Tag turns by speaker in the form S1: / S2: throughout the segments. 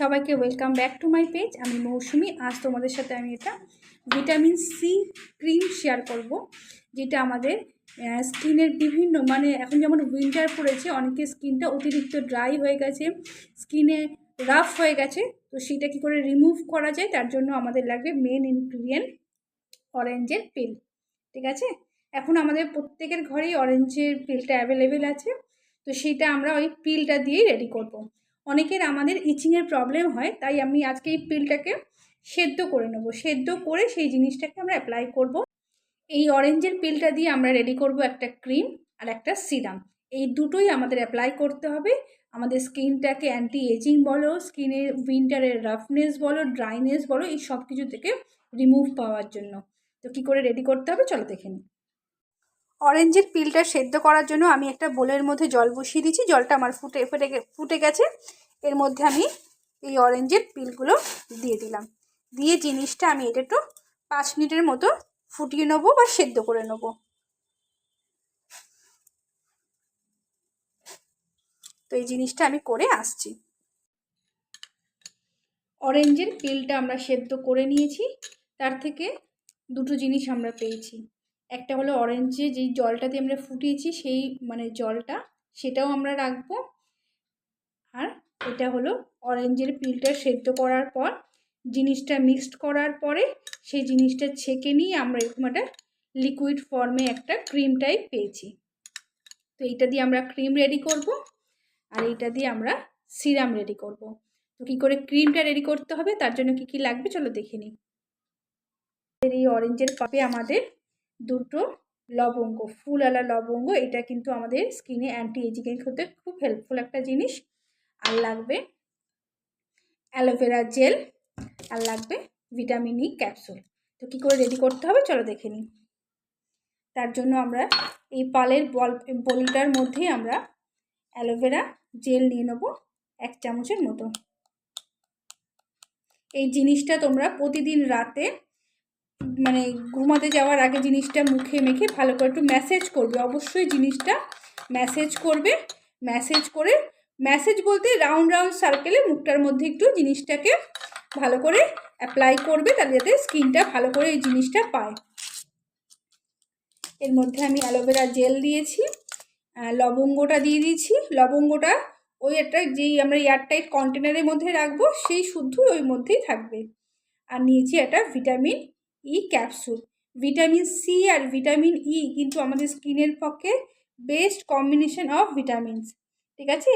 S1: সবাইকে welcome back to my page আমি মৌসুমি। আজ তোমাদের সাথে আমি এটা ভিটামিন সি ক্রিম শেয়ার করব, যেটা আমাদের স্কিনের বিভিন্ন মানে এখন যেমন উইন্টার পড়েছে অনেকের স্কিনটা অতিরিক্ত ড্রাই হয়ে গেছে, স্কিনে রাফ হয়ে গেছে, তো সেটা কী করে রিমুভ করা যায়? তার জন্য আমাদের লাগবে মেন ইনগ্রিডিয়েন্ট অরেঞ্জের পিল ঠিক আছে? এখন আমাদের প্রত্যেকের ঘরেই অরেঞ্জের পিলটা অ্যাভেলেবেল আছে, তো সেইটা আমরা ওই পিলটা দিয়েই রেডি করব। অনেকের আমাদের ইচিংয়ের প্রবলেম হয়, তাই আমি আজকে এই পিলটাকে সেদ্ধ করে নেব। সেদ্ধ করে সেই জিনিসটাকে আমরা অ্যাপ্লাই করব। এই অরেঞ্জের পিলটা দিয়ে আমরা রেডি করব একটা ক্রিম আর একটা সিরাম এই দুটোই আমাদের অ্যাপ্লাই করতে হবে। আমাদের স্কিনটাকে অ্যান্টি এজিং বলো স্কিনের উইন্টারের রাফনেস বলো ড্রাইনেস বলো, এই সব কিছু থেকে রিমুভ পাওয়ার জন্য। তো কী করে রেডি করতে হবে? চলো দেখে নিই। অরেঞ্জের পিলটা সেদ্ধ করার জন্য আমি একটা বোলের মধ্যে জল বসিয়ে দিচ্ছি। জলটা আমার ফুটে ফুটে ফুটে গেছে। এর মধ্যে আমি এই অরেঞ্জের পিলগুলো দিয়ে দিলাম। দিয়ে জিনিসটা আমি এটা একটু পাঁচ মিনিটের মতো ফুটিয়ে নেব বা সেদ্ধ করে নেব। তো এই জিনিসটা আমি করে আসছি। অরেঞ্জের পিলটা আমরা সেদ্ধ করে নিয়েছি। তার থেকে দুটো জিনিস আমরা পেয়েছি। একটা হলো অরেঞ্জে যেই জলটা দিয়ে আমরা ফুটিয়েছি, সেই মানে জলটা সেটাও আমরা রাখব। আর এটা হলো অরেঞ্জের পিলটা সেদ্ধ করার পর, জিনিসটা মিক্সড করার পরে সেই জিনিসটা ছেঁকে নিয়ে আমরা এরকম একটা লিকুইড ফর্মে একটা ক্রিম টাইপ পেয়েছি। তো এইটা দিয়ে আমরা ক্রিম রেডি করব আর এইটা দিয়ে আমরা সিরাম রেডি করব। তো কী করে ক্রিমটা রেডি করতে হবে, তার জন্য কি কি লাগবে, চলো দেখে নিই। এই অরেঞ্জের পাপে আমাদের দুটো লবঙ্গ, ফুল আলা লবঙ্গ, এটা কিন্তু আমাদের স্কিনে অ্যান্টি এজিং হতে খুব হেল্পফুল একটা জিনিস। আর লাগবে অ্যালোভেরা জেল আর লাগবে ভিটামিন ই ক্যাপসুল তো কী করে রেডি করতে হবে? চলো দেখে নিই। তার জন্য আমরা এই পালের বল, বলটার মধ্যেই আমরা অ্যালোভেরা জেল নিয়ে নেব এক চামচের মতো। এই জিনিসটা তোমরা প্রতিদিন রাতে মানে ঘুমাতে যাওয়ার আগে জিনিসটা মুখে মেখে ভালো করে একটু ম্যাসেজ করবে। অবশ্যই জিনিসটা ম্যাসেজ করবে। ম্যাসেজ করে ম্যাসেজ বলতে রাউন্ড রাউন্ড সার্কেলে মুখটার মধ্যে একটু জিনিসটাকে ভালো করে অ্যাপ্লাই করবে, তাহলে যাতে স্কিনটা ভালো করে এই জিনিসটা পায়। এর মধ্যে আমি অ্যালোভেরা জেল দিয়েছি লবঙ্গটা দিয়ে দিয়েছি। লবঙ্গটা ওই একটা যেই আমরা এয়ারটাইট কন্টেনারের মধ্যে রাখব, সেই শুদ্ধ ওই মধ্যেই থাকবে। আর নিয়েছি একটা vitamin E capsule. Vitamin C আর ভিটামিন ই কিন্তু আমাদের স্কিনের পক্ষে বেস্ট কম্বিনেশন অফ ভিটামিনস ঠিক আছে?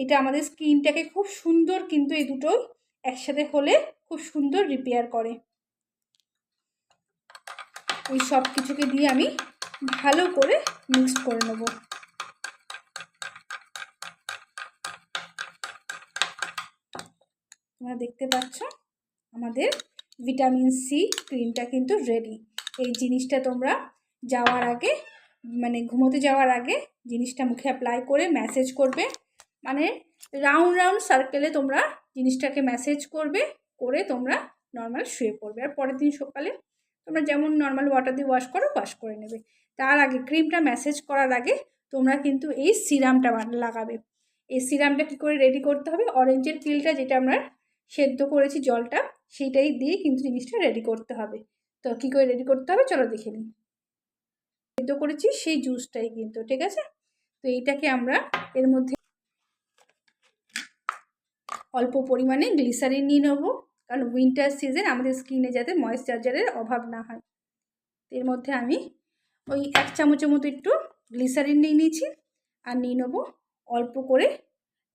S1: এটা আমাদের স্কিনটাকে খুব সুন্দর কিন্তু এই দুটোই একসাথে হলে খুব সুন্দর রিপেয়ার করে। এই সব কিছুকে দিয়ে আমি ভালো করে মিক্সড করে নেব। তোমরা দেখতে পাচ্ছ আমাদের ভিটামিন সি, ক্রিমটা কিন্তু রেডি এই জিনিসটা তোমরা যাওয়ার আগে মানে ঘুমোতে যাওয়ার আগে জিনিসটা মুখে অ্যাপ্লাই করে ম্যাসেজ করবে। মানে রাউন্ড রাউন্ড সার্কেলে তোমরা জিনিসটাকে ম্যাসেজ করবে, করে তোমরা নর্মাল শুয়ে পড়বে। আর পরের দিন সকালে তোমরা যেমন নর্মাল ওয়াটার দিয়ে ওয়াশ করো ওয়াশ করে নেবে। তার আগে ক্রিমটা ম্যাসেজ করার আগে তোমরা কিন্তু এই সিরামটা লাগাবে। এই সিরামটা কী করে রেডি করতে হবে? অরেঞ্জের পিলটা যেটা আমরা সেদ্ধ করেছি জলটা সেইটাই দিয়ে কিন্তু জিনিসটা রেডি করতে হবে। তো কী করে রেডি করতে হবে? চলো দেখে নিই। সেদ্ধ করেছি সেই জুসটাই কিন্তু, ঠিক আছে? তো এইটাকে আমরা এর মধ্যে অল্প পরিমাণে গ্লিসারিন নিয়ে নেব। কারণ উইন্টার সিজন আমাদের স্কিনে যাতে ময়েশ্চারাইজারের অভাব না হয়। এর মধ্যে আমি ওই এক চামচের মতো একটু গ্লিসারিন নিয়ে নিয়েছি। আর নিয়ে নেব অল্প করে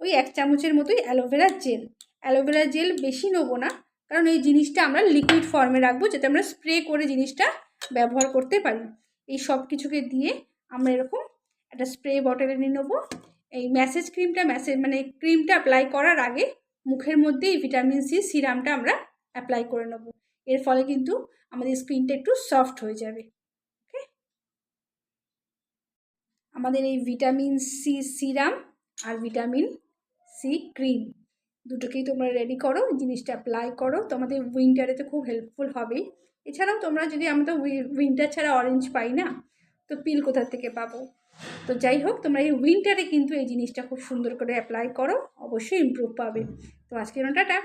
S1: ওই এক চামচের মতোই অ্যালোভেরা জেল অ্যালোভেরা জেল বেশি নেব না। কারণ এই জিনিসটা আমরা লিকুইড ফর্মে রাখব যাতে আমরা স্প্রে করে জিনিসটা ব্যবহার করতে পারি। এই সব কিছুকে দিয়ে আমরা এরকম একটা স্প্রে বটলে নিয়ে নেব। এই ম্যাসেজ ক্রিমটা ম্যাসেজ মানে ক্রিমটা অ্যাপ্লাই করার আগে মুখের মধ্যে এই ভিটামিন সি সিরামটা আমরা অ্যাপ্লাই করে নেব। এর ফলে কিন্তু আমাদের স্কিনটা একটু সফট হয়ে যাবে। ওকে? আমাদের এই ভিটামিন সি সিরাম আর ভিটামিন সি ক্রিম দুটোকেই তোমরা রেডি করো, জিনিসটা অ্যাপ্লাই করো। তোমাদের উইন্টারে তো খুব হেল্পফুল হবেই এছাড়াও তোমরা যদি, আমরা তো উইন্টার ছাড়া অরেঞ্জ পাই না, তো পিল কোথার থেকে পাবো? তো যাই হোক, তোমরা এই উইন্টারে কিন্তু এই জিনিসটা খুব সুন্দর করে অ্যাপ্লাই করো, অবশ্যই ইম্প্রুভ পাবে। তো আজকের টাটা।